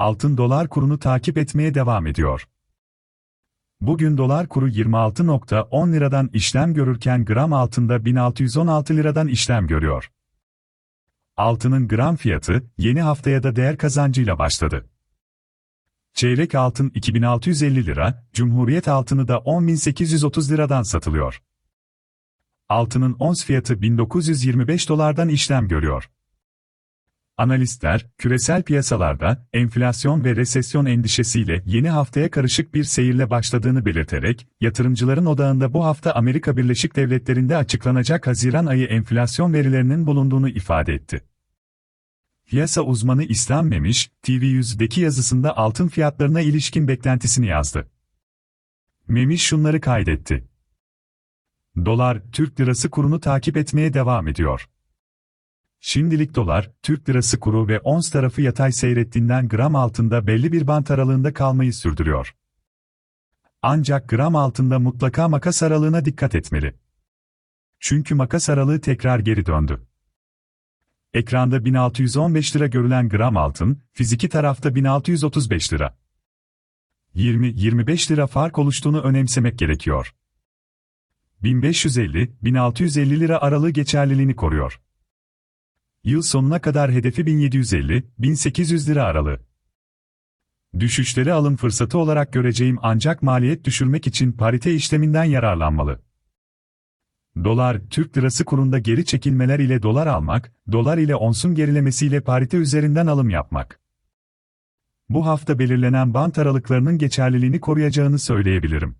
Altın dolar kurunu takip etmeye devam ediyor. Bugün dolar kuru 26.10 liradan işlem görürken gram altında 1616 liradan işlem görüyor. Altının gram fiyatı yeni haftaya da değer kazancıyla başladı. Çeyrek altın 2650 lira, Cumhuriyet altını da 10830 liradan satılıyor. Altının ons fiyatı 1925 dolardan işlem görüyor. Analistler, küresel piyasalarda enflasyon ve resesyon endişesiyle yeni haftaya karışık bir seyirle başladığını belirterek, yatırımcıların odağında bu hafta Amerika Birleşik Devletleri'nde açıklanacak Haziran ayı enflasyon verilerinin bulunduğunu ifade etti. Piyasa uzmanı İslam Memiş, TV100'deki yazısında altın fiyatlarına ilişkin beklentisini yazdı. Memiş şunları kaydetti. Dolar, Türk lirası kurunu takip etmeye devam ediyor. Şimdilik dolar, Türk lirası kuru ve ons tarafı yatay seyrettiğinden gram altında belli bir bant aralığında kalmayı sürdürüyor. Ancak gram altında mutlaka makas aralığına dikkat etmeli. Çünkü makas aralığı tekrar geri döndü. Ekranda 1615 lira görülen gram altın, fiziki tarafta 1635 lira. 20-25 lira fark oluştuğunu önemsemek gerekiyor. 1550-1650 lira aralığı geçerliliğini koruyor. Yıl sonuna kadar hedefi 1750-1800 lira aralığı. Düşüşleri alım fırsatı olarak göreceğim ancak maliyet düşürmek için parite işleminden yararlanmalı. Dolar, Türk lirası kurunda geri çekilmeler ile dolar almak, dolar ile onsun gerilemesiyle parite üzerinden alım yapmak. Bu hafta belirlenen bant aralıklarının geçerliliğini koruyacağını söyleyebilirim.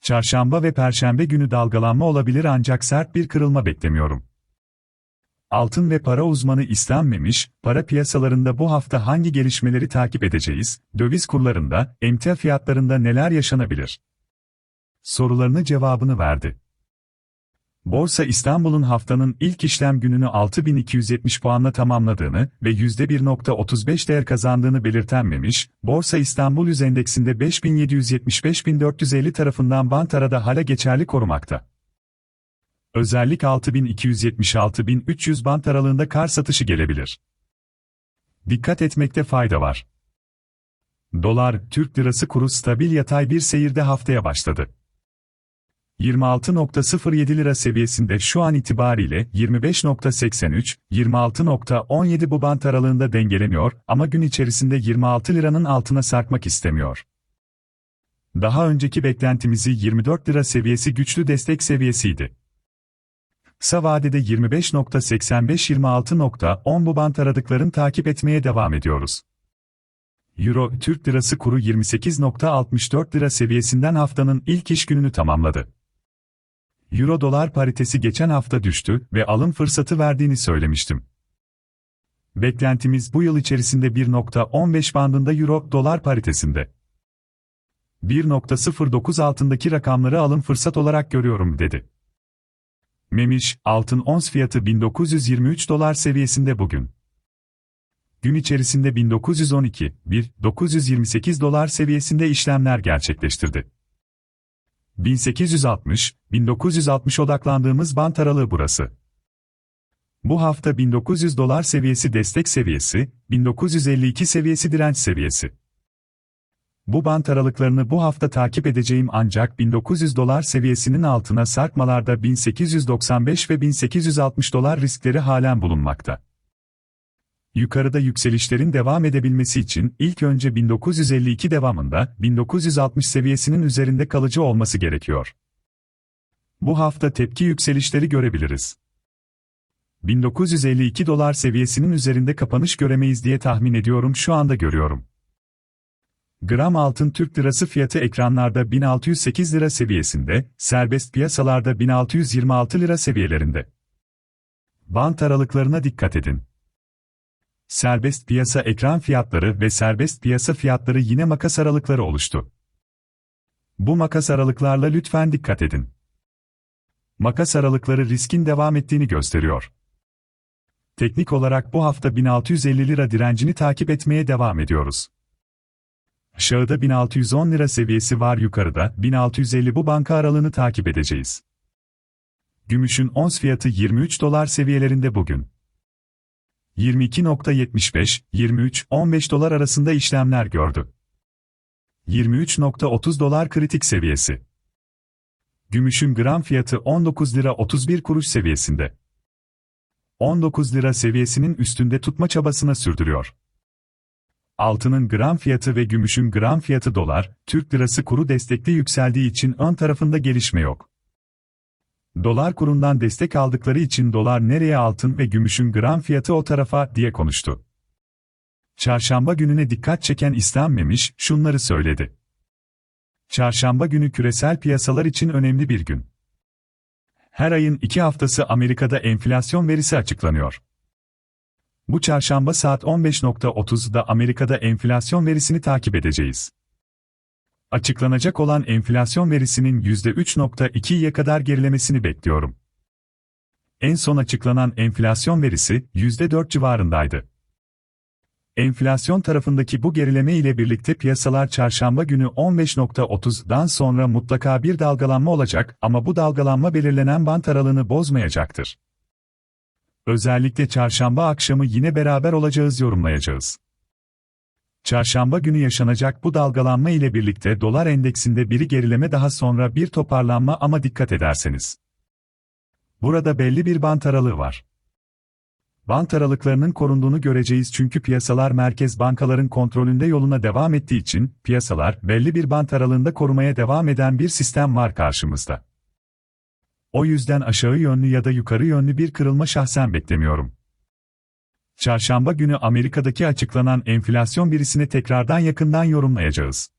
Çarşamba ve perşembe günü dalgalanma olabilir ancak sert bir kırılma beklemiyorum. Altın ve para uzmanı İslam Memiş, para piyasalarında bu hafta hangi gelişmeleri takip edeceğiz, döviz kurlarında, emtia fiyatlarında neler yaşanabilir? Sorularını cevabını verdi. Borsa İstanbul'un haftanın ilk işlem gününü 6270 puanla tamamladığını ve %1.35 değer kazandığını belirten Memiş, Borsa İstanbul Yüz Endeksinde 5775-1450 tarafından bant arada hala geçerli korumakta. Özellik 6270-6300 bant aralığında kar satışı gelebilir. Dikkat etmekte fayda var. Dolar, Türk lirası kuru stabil yatay bir seyirde haftaya başladı. 26.07 lira seviyesinde şu an itibariyle 25.83, 26.17 bu bant aralığında dengeleniyor ama gün içerisinde 26 liranın altına sarkmak istemiyor. Daha önceki beklentimizi 24 lira seviyesi güçlü destek seviyesiydi. Kısa vadede 25.85-26.10 bu bant aradıkların takip etmeye devam ediyoruz. Euro, Türk lirası kuru 28.64 lira seviyesinden haftanın ilk iş gününü tamamladı. Euro-dolar paritesi geçen hafta düştü ve alım fırsatı verdiğini söylemiştim. Beklentimiz bu yıl içerisinde 1.15 bandında Euro-dolar paritesinde. 1.09 altındaki rakamları alım fırsat olarak görüyorum dedi. Memiş, altın ons fiyatı 1923 dolar seviyesinde bugün. Gün içerisinde 1912, 1, 928 dolar seviyesinde işlemler gerçekleştirdi. 1860, 1960 odaklandığımız bant aralığı burası. Bu hafta 1900 dolar seviyesi destek seviyesi, 1952 seviyesi direnç seviyesi. Bu bant aralıklarını bu hafta takip edeceğim ancak 1900 dolar seviyesinin altına sarkmalarda 1895 ve 1860 dolar riskleri halen bulunmakta. Yukarıda yükselişlerin devam edebilmesi için ilk önce 1952 devamında 1960 seviyesinin üzerinde kalıcı olması gerekiyor. Bu hafta tepki yükselişleri görebiliriz. 1952 dolar seviyesinin üzerinde kapanış göremeyiz diye tahmin ediyorum şu anda görüyorum. Gram altın Türk lirası fiyatı ekranlarda 1608 lira seviyesinde, serbest piyasalarda 1626 lira seviyelerinde. Bant aralıklarına dikkat edin. Serbest piyasa ekran fiyatları ve serbest piyasa fiyatları yine makas aralıkları oluştu. Bu makas aralıklarla lütfen dikkat edin. Makas aralıkları riskin devam ettiğini gösteriyor. Teknik olarak bu hafta 1650 lira direncini takip etmeye devam ediyoruz. Aşağıda 1610 lira seviyesi var yukarıda 1650 bu banka aralığını takip edeceğiz. Gümüşün ons fiyatı 23 dolar seviyelerinde bugün. 22.75, 23, 15 dolar arasında işlemler gördü. 23.30 dolar kritik seviyesi. Gümüşün gram fiyatı 19 lira 31 kuruş seviyesinde. 19 lira seviyesinin üstünde tutma çabasına sürdürüyor. Altının gram fiyatı ve gümüşün gram fiyatı dolar, Türk lirası kuru destekli yükseldiği için ön tarafında gelişme yok. Dolar kurundan destek aldıkları için dolar nereye altın ve gümüşün gram fiyatı o tarafa diye konuştu. Çarşamba gününe dikkat çeken İslam Memiş şunları söyledi. Çarşamba günü küresel piyasalar için önemli bir gün. Her ayın iki haftası Amerika'da enflasyon verisi açıklanıyor. Bu çarşamba saat 15.30'da Amerika'da enflasyon verisini takip edeceğiz. Açıklanacak olan enflasyon verisinin %3.2'ye kadar gerilemesini bekliyorum. En son açıklanan enflasyon verisi %4 civarındaydı. Enflasyon tarafındaki bu gerileme ile birlikte piyasalar çarşamba günü 15.30'dan sonra mutlaka bir dalgalanma olacak ama bu dalgalanma belirlenen bant aralığını bozmayacaktır. Özellikle çarşamba akşamı yine beraber olacağız yorumlayacağız. Çarşamba günü yaşanacak bu dalgalanma ile birlikte dolar endeksinde bir gerileme daha sonra bir toparlanma ama dikkat ederseniz. Burada belli bir bant aralığı var. Bant aralıklarının korunduğunu göreceğiz çünkü piyasalar merkez bankaların kontrolünde yoluna devam ettiği için, piyasalar belli bir bant aralığında korumaya devam eden bir sistem var karşımızda. O yüzden aşağı yönlü ya da yukarı yönlü bir kırılma şahsen beklemiyorum. Çarşamba günü Amerika'daki açıklanan enflasyon verisini tekrardan yakından yorumlayacağız.